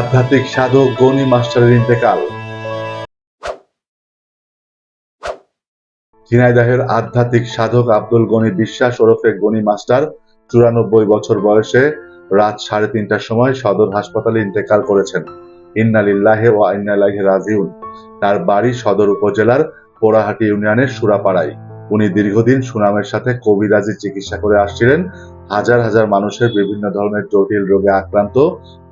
আধ্যাত্মিক সাধক গণি মাস্টারের ইন্তেকাল। ঝিনাইদহের আধ্যাত্মিক সাধক আব্দুল গনি বিশ্বাস ওরফে গনি মাস্টার চুরানব্বই বছর বয়সে রাত সাড়ে তিনটার সময় সদর হাসপাতালে ইন্তেকাল করেছেন। ইন্নালিল্লাহে ও ইন্নালাহি রাজিউন। তার বাড়ি সদর উপজেলার পোড়াহাটি ইউনিয়নের সুরাপাড়ায়। উনি দীর্ঘদিন সুনামের সাথে কবিরাজি চিকিৎসা করে আসছিলেন। হাজার হাজার মানুষের বিভিন্ন ধরনের জটিল রোগে আক্রান্ত,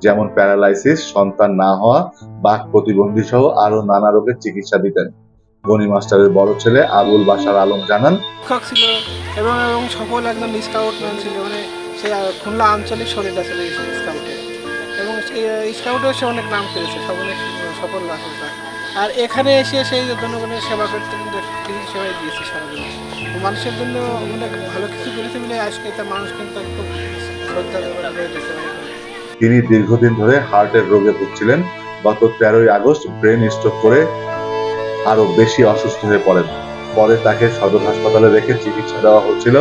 যেমন প্যারালাইসিস, সন্তান না হওয়া, বাক প্রতিবন্ধী সহ আরও নানা রোগের চিকিৎসা দিতেন। গনি মাস্টারের বড় ছেলে আবুল বাশার আলম জানান, শিক্ষক ছিল এবং এবং একজন ছিল। মানে সে খুলনা আঞ্চলিক স্কাউটে এবং স্কাউটে সে অনেক নাম করেছে আর এখানে এসে সেই জনগণের সেবা করতে কিন্তু তিনি সেবাই দিয়েছে সারাদিন। মানুষের জন্য অনেক ভালো কিছু করেছে বলে আজকে তার মানুষ কিন্তু খুব শ্রদ্ধা করে তিনি দীর্ঘদিন ধরে হার্টের রোগে ভুগছিলেন। গত তেরোই আগস্ট ব্রেন স্ট্রোক করে আরও বেশি অসুস্থ হয়ে পড়েন। পরে তাকে সদর হাসপাতালে রেখে চিকিৎসা দেওয়া হচ্ছিল।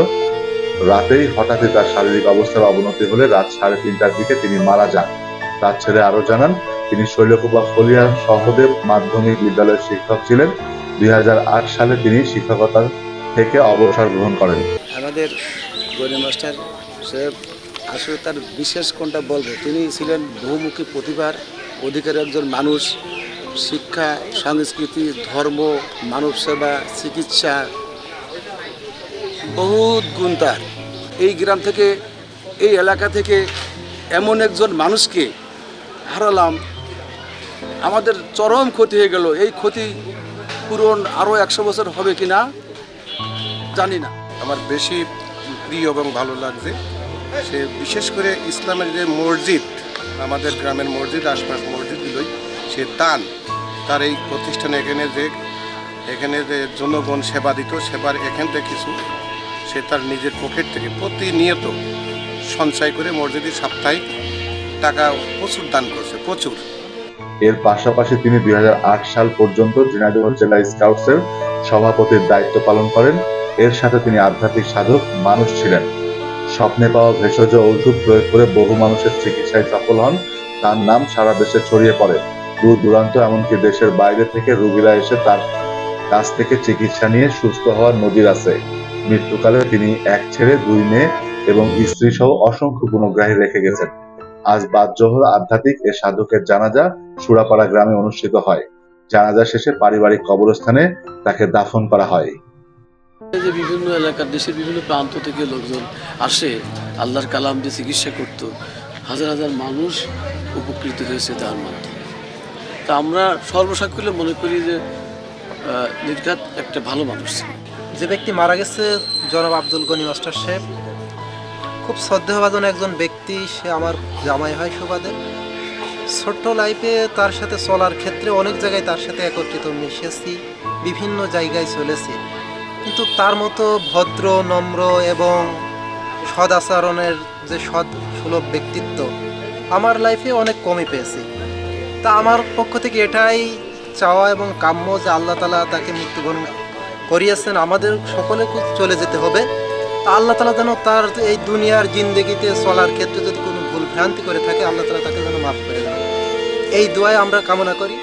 রাতেই হঠাৎই তার শারীরিক অবস্থার অবনতি হলে রাত সাড়ে তিনটার দিকে তিনি মারা যান। তার ছেলে আরও জানান তিনি শৈলকুপা ফলিয়া সহদেব মাধ্যমিক বিদ্যালয়ের শিক্ষক ছিলেন। দুই হাজার আট সালে তিনি শিক্ষকতা থেকে অবসর গ্রহণ করেন। আমাদের মাস্টার সে আসলে তার বিশেষ কোনটা বলব? তিনি ছিলেন বহুমুখী প্রতিভার অধিকারী একজন মানুষ। শিক্ষা, সংস্কৃতি, ধর্ম, মানব সেবা, চিকিৎসা বহুত গুণ তার। এই গ্রাম থেকে, এই এলাকা থেকে এমন একজন মানুষকে হারালাম আমাদের চরম ক্ষতি হয়ে গেল। এই ক্ষতি পূরণ আরও একশো বছর হবে কি না জানি না। আমার বেশি প্রিয় এবং ভালো লাগছে সে বিশেষ করে ইসলামের যে মসজিদ, আমাদের গ্রামের মসজিদ, আশপাশ মসজিদগুলোই, সে দান, তার এই প্রতিষ্ঠানে এখানে যে এখানে যে জনগণ সেবা দিত, সেবার এখান থেকে কিছু সে তার নিজের পকেট থেকে প্রতিনিয়ত সঞ্চয় করে মসজিদে সাপ্তাহিক টাকা প্রচুর দান করছে, প্রচুর। এর পাশাপাশি তিনি দুই সাল পর্যন্ত ঝিনাইদহ জেলা স্কাউটসের সভাপতির দায়িত্ব পালন করেন। এর সাথে তিনি আধ্যাত্মিক সাধক মানুষ ছিলেন। স্বপ্নে পাওয়া ভেষজ ঔষধ প্রয়োগ করে বহু মানুষের চিকিৎসায় সফল হন। তার নাম সারা দেশে ছড়িয়ে পড়ে। দূর দূরান্ত এমনকি দেশের বাইরে থেকে রোগীরা এসে তার কাছ থেকে চিকিৎসা নিয়ে সুস্থ হওয়ার নজির আছে। মৃত্যুকালে তিনি এক ছেড়ে দুই মেয়ে এবং স্ত্রী সহ অসংখ্য গুণগ্রাহী রেখে গেছেন। আজ বাদ জোহর আধ্যাত্মিক এ সাধকের জানাজা সুরাপাড়া গ্রামে অনুষ্ঠিত হয়। জানাজা শেষে পারিবারিক কবরস্থানে তাকে দাফন করা হয়। যে বিভিন্ন এলাকার দেশের বিভিন্ন প্রান্ত থেকে লোকজন আসে আল্লাহর কালাম দিয়ে চিকিৎসা করতো। হাজার হাজার মানুষ উপকৃত হয়েছে তার মাধ্যমে। তা আমরা সর্বসাকুল্যে মনে করি যে আহ, নির্ঘাত একটা ভালো মানুষ। যে ব্যক্তি মারা গেছে জনাব আব্দুল গনি মাস্টার সাহেব খুব শ্রদ্ধাভাজন একজন ব্যক্তি, সে আমার জামাই হয় সুবাদে। ছোট্ট লাইফে তার সাথে চলার ক্ষেত্রে অনেক জায়গায় তার সাথে একত্রিত মিশেছি, বিভিন্ন জায়গায় চলেছি। কিন্তু তার মতো ভদ্র, নম্র এবং সদাচরণের যে সৎ, সুলভ ব্যক্তিত্ব আমার লাইফে অনেক কমই পেয়েছি। তা আমার পক্ষ থেকে এটাই চাওয়া এবং কাম্য যে আল্লাহ তালা তাকে মৃত্যুবরণ করিয়েছেন, আমাদের সকলে চলে যেতে হবে। তা আল্লাহ তালা যেন তার এই দুনিয়ার জিন্দগিতে চলার ক্ষেত্রে যদি কোনো ভুল ভ্রান্তি করে থাকে, আল্লাহ তালা তাকে যেন মাফ করে দেন। এই দোয়ায় আমরা কামনা করি।